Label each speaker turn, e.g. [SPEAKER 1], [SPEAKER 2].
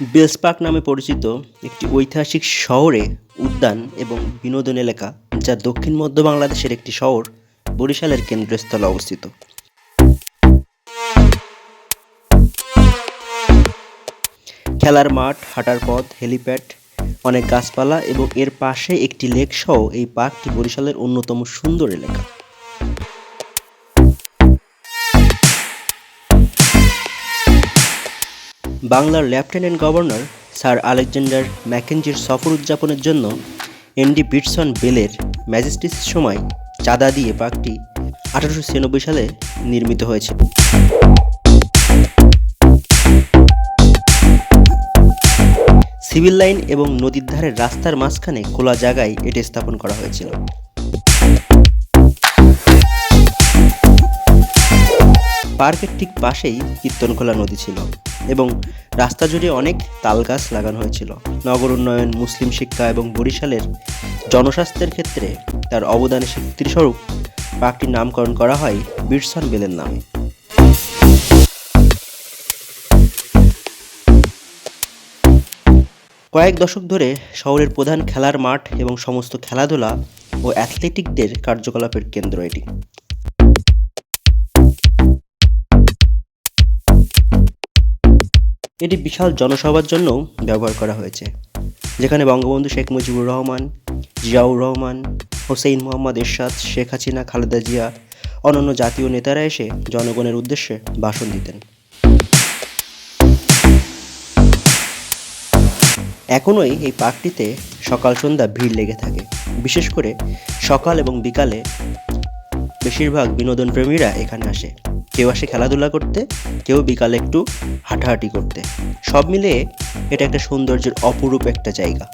[SPEAKER 1] Bells park নামে পরিচিত একটি ঐতিহাসিক শহরে উদ্যান এবং বিনোদন এলাকা যা দক্ষিণ মধ্য বাংলাদেশের একটি শহর বরিশালের কেন্দ্রস্থলে অবস্থিত। খেলার মাঠ, হাঁটার পথ, হেলিপ্যাড, অনেক গাছপালা এবং এর পাশে একটি লেক সহ এই পার্কটি বরিশালের অন্যতম সুন্দর এলাকা। বাংলার লেফটেন্যান্ট গভর্নর স্যার আলেকজান্ডার ম্যাকেঞ্জির সফর উদযাপনের জন্য এনডি বিটসন বেলের ম্যাজেস্টিসের সময় চাঁদা দিয়ে পার্কটি আঠারোশো ছিয়ানব্বই সালে নির্মিত হয়েছে। সিভিল লাইন এবং নদীর ধারের রাস্তার মাঝখানে খোলা জায়গায় এটি স্থাপন করা হয়েছিল। পার্কের ঠিক পাশেই কীর্তনখোলা নদী ছিল এবং রাস্তা জুড়ে অনেক তাল গাছ লাগানো হয়েছিল। নগর উন্নয়ন, মুসলিম শিক্ষা এবং বরিশালের জনস্বাস্থ্যের ক্ষেত্রে তার অবদানের স্বীকৃতিস্বরূপ পার্কটির নামকরণ করা হয় বিরসন বেলের নামে। কয়েক দশক ধরে শহরের প্রধান খেলার মাঠ এবং সমস্ত খেলাধুলা ও অ্যাথলেটিকদের কার্যকলাপের কেন্দ্র এটি। এটি বিশাল জনসভার জন্য ব্যবহার করা হয়েছে, যেখানে বঙ্গবন্ধু শেখ মুজিবুর রহমান, জিয়াউর রহমান, হোসেইন মোহাম্মদ এরশাদ, শেখ হাসিনা, খালেদা জিয়া, অন্যান্য জাতীয় নেতারা এসে জনগণের উদ্দেশ্যে ভাষণ দিতেন। এখনোই এই পার্কটিতে সকাল সন্ধ্যা ভিড় লেগে থাকে। বিশেষ করে সকাল এবং বিকালে বেশিরভাগ বিনোদন প্রেমীরা এখানে আসে। কেউ আসে খেলাধুলা করতে, কেউ বিকালে একটু হাঁটাহাঁটি করতে। সব মিলিয়ে এটা একটা সৌন্দর্যের অপরূপ একটা জায়গা।